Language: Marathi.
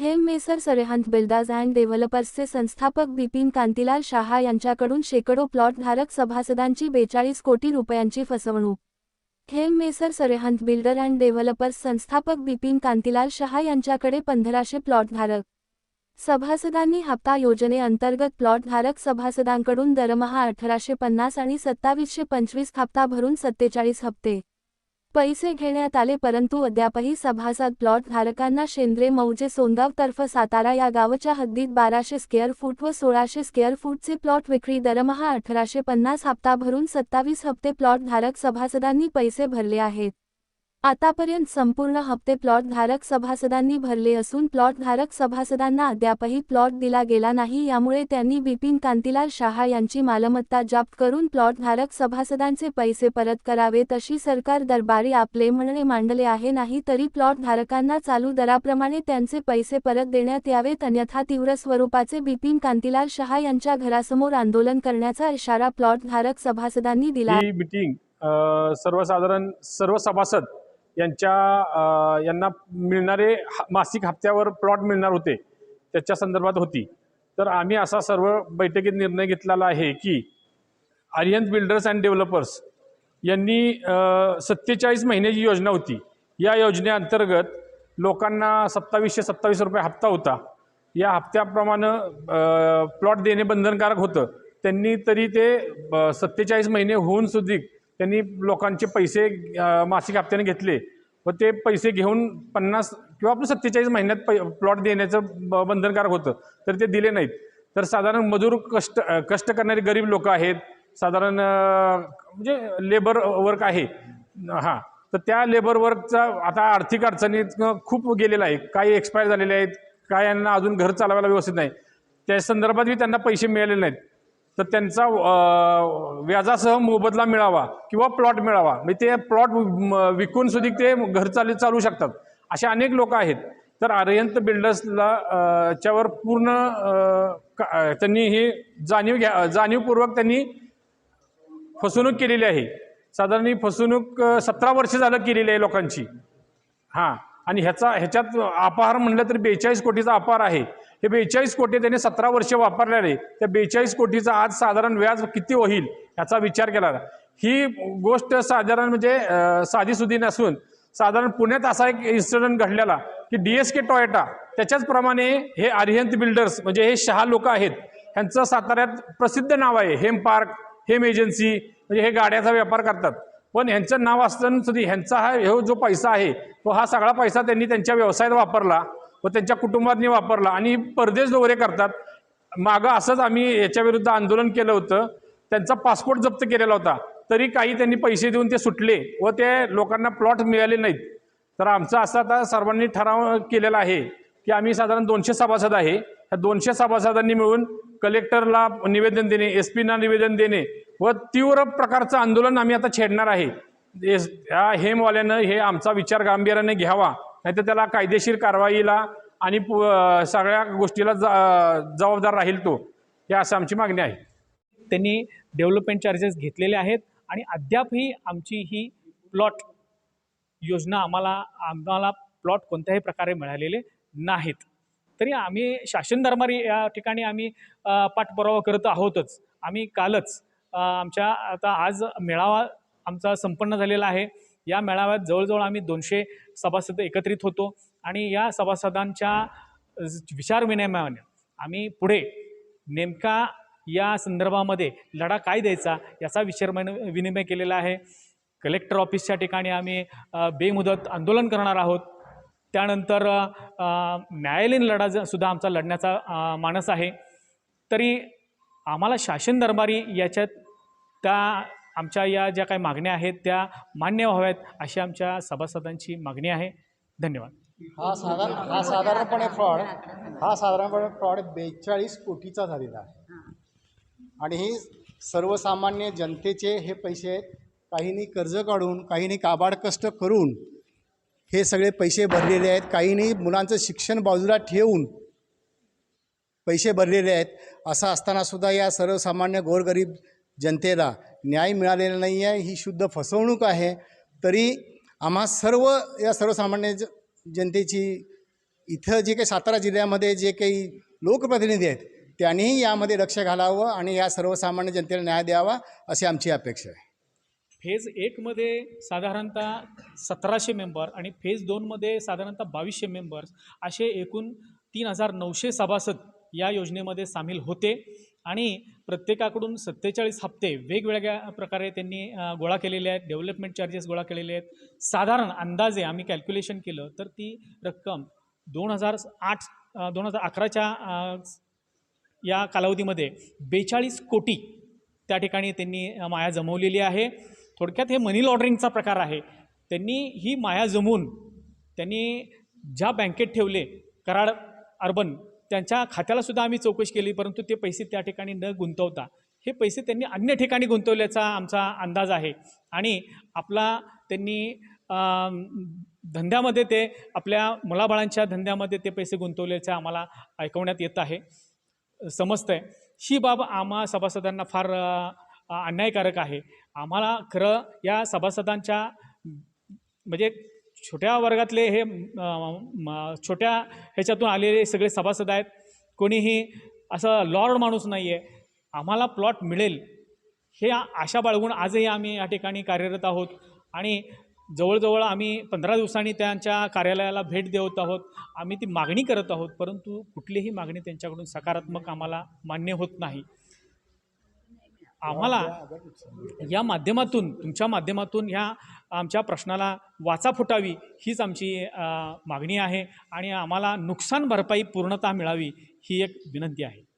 हेम मेसर सरेहंत बिल्डर्स अँड डेव्हलपर्सचे संस्थापक बिपिन कांतीलाल शहा यांच्याकडून शेकडो प्लॉटधारक सभासदांची बेचाळीस कोटी रुपयांची फसवणूक. हेम मेसर सरेहंत बिल्डर अँड डेव्हलपर्स संस्थापक बिपिन कांतीलाल शहा यांच्याकडे पंधराशे प्लॉटधारक सभासदांनी हप्ता योजनेअंतर्गत प्लॉटधारक सभासदांकडून दरमहा अठराशे पन्नास आणि सत्तावीसशे पंचवीस हप्ता भरून सत्तेचाळीस हप्ते. पैसे घेण्यात आले परंतु अद्यापही सभासद प्लॉट धारकांना शेंद्रे मौजे सोंदावतर्फ सातारा या गावच्या हद्दीत बाराशे स्क्वेअर फूट व सोळाशे स्क्वेअर फूटचे प्लॉट विक्री दरमहा अठराशे पन्नास हप्ता भरून सत्तावीस हप्ते प्लॉट धारक सभासदांनी पैसे भरले आहेत. आतापर्यंत संपूर्ण हप्ते प्लॉट धारक सभासदांनी भरले असून प्लॉट धारक सभासदांना अद्यापही प्लॉट दिला गेला नाही यामुळे त्यांनी बिपिन कांतीलाल शहा यांची मालमत्ता जप्त करून प्लॉट धारक सभासदांचे पैसे परत करावेत अशी सरकार दरबारी आपले म्हणणे मांडले आहे. नाही तरी प्लॉट धारकांना चालू दराप्रमाणे त्यांचे पैसे परत देण्यात यावेत अन्यथा तीव्र स्वरूपाचे बिपिन कांतीलाल शहा यांच्या घरासमोर आंदोलन करण्याचा इशारा प्लॉट धारक सभासदांनी दिला. सर्वसाधारण सर्व सभासद यांच्या यांना मिळणारे मासिक हप्त्यावर प्लॉट मिळणार होते त्याच्या संदर्भात होती. तर आम्ही असा सर्व बैठकीत निर्णय घेतलेला आहे की आर्यन बिल्डर्स अँड डेव्हलपर्स यांनी सत्तेचाळीस महिन्याची योजना होती. या योजनेअंतर्गत लोकांना सत्तावीसशे सत्तावीस रुपये हप्ता होता. या हप्त्याप्रमाणे प्लॉट देणे बंधनकारक होतं. त्यांनी तरी ते सत्तेचाळीस महिने होऊन सुद्धा त्यांनी लोकांचे पैसे मासिक हप्त्याने घेतले. व ते पैसे घेऊन पन्नास किंवा आपलं सत्तेचाळीस महिन्यात पै प्लॉट देण्याचं ब- बंधनकारक होतं. तर ते दिले नाहीत. तर साधारण मजूर कष्ट कष्ट करणारे गरीब लोक आहेत. साधारण म्हणजे लेबर वर्क आहे. हां. तर त्या लेबर वर्कचा आता आर्थिक अडचणीत खूप गेलेला आहे. काही एक्सपायर झालेले आहेत. काय यांना अजून घर चालवायला व्यवस्थित नाही. त्या संदर्भातही त्यांना पैसे मिळालेले नाहीत. तर त्यांचा व्याजासह मोबदला मिळावा किंवा प्लॉट मिळावा. म्हणजे ते प्लॉट विकून सुद्धा ते घर चालू चालू शकतात. असे अनेक लोक आहेत. तर आर्यंत बिल्डर्सला च्यावर पूर्ण का- त्यांनी हे जाणीव घ्या जाणीवपूर्वक त्यांनी फसवणूक केलेली आहे. साधारण ही फसवणूक सतरा वर्ष झालं केलेली आहे लोकांची. हां. आणि ह्याचा ह्याच्यात अपहार म्हणलं तर बेचाळीस कोटीचा अपहार आहे. हे बेचाळीस कोटी त्याने सतरा वर्ष वापरलेले. त्या बेचाळीस कोटीचा आज साधारण व्याज किती होईल याचा विचार केला. ही गोष्ट साधारण म्हणजे अं, साधीसुधी नसून साधारण पुण्यात असा एक इन्सिडंट घडलेला की डी एस के टॉयटा त्याच्याचप्रमाणे हे आर्यंत बिल्डर्स म्हणजे हे शहा लोक आहेत ह्यांचं साताऱ्यात प्रसिद्ध नाव आहे. हेम पार्क हेम एजन्सी म्हणजे हे गाड्याचा व्यापार करतात. पण ह्यांचं नाव असताना सुद्धा ह्यांचा हा जो पैसा आहे तो हा सगळा पैसा त्यांनी त्यांच्या व्यवसायात वापरला. व त्यांच्या कुटुंबांनी वापरला. आणि परदेश दौरे करतात. मागं असंच आम्ही याच्याविरुद्ध आंदोलन केलं होतं. त्यांचा पासपोर्ट जप्त केलेला होता. तरी काही त्यांनी पैसे देऊन ते सुटले व ते लोकांना प्लॉट मिळाले नाहीत. तर आमचा असा आता सर्वांनी ठराव केलेला आहे की आम्ही साधारण दोनशे सभासद आहे. ह्या दोनशे सभासदांनी मिळून कलेक्टरला निवेदन देणे एस पीना निवेदन देणे व तीव्र प्रकारचं आंदोलन आम्ही आता छेडणार आहे. एस ह्या हेमवाल्यानं हे आमचा विचार गांभीर्याने घ्यावा. नाहीतर त्याला कायदेशीर कारवाईला आणि पु- सगळ्या गोष्टीला जबाबदार राहील तो. ही असं आमची मागणी आहे. त्यांनी डेव्हलपमेंट चार्जेस घेतलेले आहेत आणि अद्यापही आमची ही प्लॉट योजना आम्हाला आम्हाला प्लॉट कोणत्याही प्रकारे मिळालेले नाहीत. तरी आम्ही शासन दरबारी या ठिकाणी आम्ही पाठपुरावा करत आहोतच. आम्ही कालच आमच्या आता आज मेळावा आमचा संपन्न झालेला आहे. या मेळाव्यात जवळजवळ आम्ही दोनशे सभासद एकत्रित होतो आणि या सभासदांच्या विचारविनिमयाने आम्ही पुढे नेमका या संदर्भामध्ये लढा काय द्यायचा याचा विचार विनिमय केलेला आहे. कलेक्टर ऑफिसच्या ठिकाणी आम्ही बेमुदत आंदोलन करणार आहोत. त्यानंतर न्यायालयीन लढा सुद्धा आमचा लढण्याचा मानस आहे. तरी आम्हाला शासन दरबारी याच्यात त्या आमच्या या ज्या काही मागण्या आहेत त्या मान्य व्हाव्यात अशी आमच्या सभासदांची मागणी आहे. धन्यवाद. हा साधारण हा साधारणपणे फ्रॉड हा साधारणपणे फ्रॉड बेचाळीस कोटीचा झालेला आहे. आणि ही सर्वसामान्य जनतेचे हे पैसे आहेत काहींनी कर्ज काढून काहींनी काबाड कष्ट करून हे सगळे पैसे भरलेले आहेत काहींनी मुलांचं शिक्षण बाजूला ठेवून पैसे भरलेले आहेत. असं असतानासुद्धा या सर्वसामान्य गोरगरीब जनतेला न्याय मिळालेला नाही आहे ही शुद्ध फसवणूक आहे तरी आम्हा सर्व या सर्वसामान्य ज जनतेची इथं जे काही सातारा जिल्ह्यामध्ये जे काही लोकप्रतिनिधी आहेत त्यांनीही यामध्ये लक्ष घालावं आणि या सर्वसामान्य जनतेला न्याय द्यावा अशी आमची अपेक्षा आहे. फेज एकमध्ये साधारणतः सतराशे मेंबर आणि फेज दोनमध्ये साधारणतः बावीसशे मेंबर्स असे एकूण तीन हजार नऊशे सभासद या योजनेमध्ये सामील होते आणि प्रत्येकाकडून सत्तेचाळीस हप्ते वेगवेगळ्या प्रकारे त्यांनी गोळा केलेले आहेत. डेव्हलपमेंट चार्जेस गोळा केलेले आहेत. साधारण अंदाजे आम्ही कॅल्क्युलेशन केलं तर ती रक्कम दोन हजार आठ दोन हजार अकराच्या या कालावधीमध्ये बेचाळीस कोटी त्या ठिकाणी त्यांनी माया जमवलेली आहे. थोडक्यात हे मनी लॉन्ड्रिंगचा प्रकार आहे. त्यांनी ही माया जमवून त्यांनी ज्या बँकेत ठेवले कराड अर्बन त्यांच्या खात्यालासुद्धा आम्ही चौकशी केली परंतु ते पैसे त्या ठिकाणी न गुंतवता हे पैसे त्यांनी अन्य ठिकाणी गुंतवल्याचा आमचा अंदाज आहे. आणि आपला त्यांनी धंद्यामध्ये ते आपल्या मुलाबाळांच्या धंद्यामध्ये ते पैसे गुंतवल्याचं आम्हाला ऐकवण्यात येत आहे. समजतं आहे ही बाब आम्हा सभासदांना फार अन्यायकारक आहे. आम्हाला खरं या सभासदांच्या म्हणजे छोट्या वर्गातले हे म- छोट्या ह्याच्यातून आलेले सगळे सभासद आहेत. कोणीही असं लॉर्ड माणूस नाही आहे आम्हाला प्लॉट मिळेल. हे आशा बाळगून आजही आम्ही या ठिकाणी कार्यरत आहोत. आणि जवळजवळ आम्ही पंधरा दिवसांनी त्यांच्या कार्यालयाला भेट देत आहोत. आम्ही ती मागणी करत आहोत. परंतु कुठलीही मागणी त्यांच्याकडून सकारात्मक आम्हाला मान्य होत नाही. आम्हाला या माध्यमातून तुमच्या माध्यमातून ह्या आमच्या प्रश्नाला वाचा फुटावी हीच आमची मागणी आहे आणि आम्हाला नुकसान भरपाई पूर्णतः मिळावी ही एक विनंती आहे.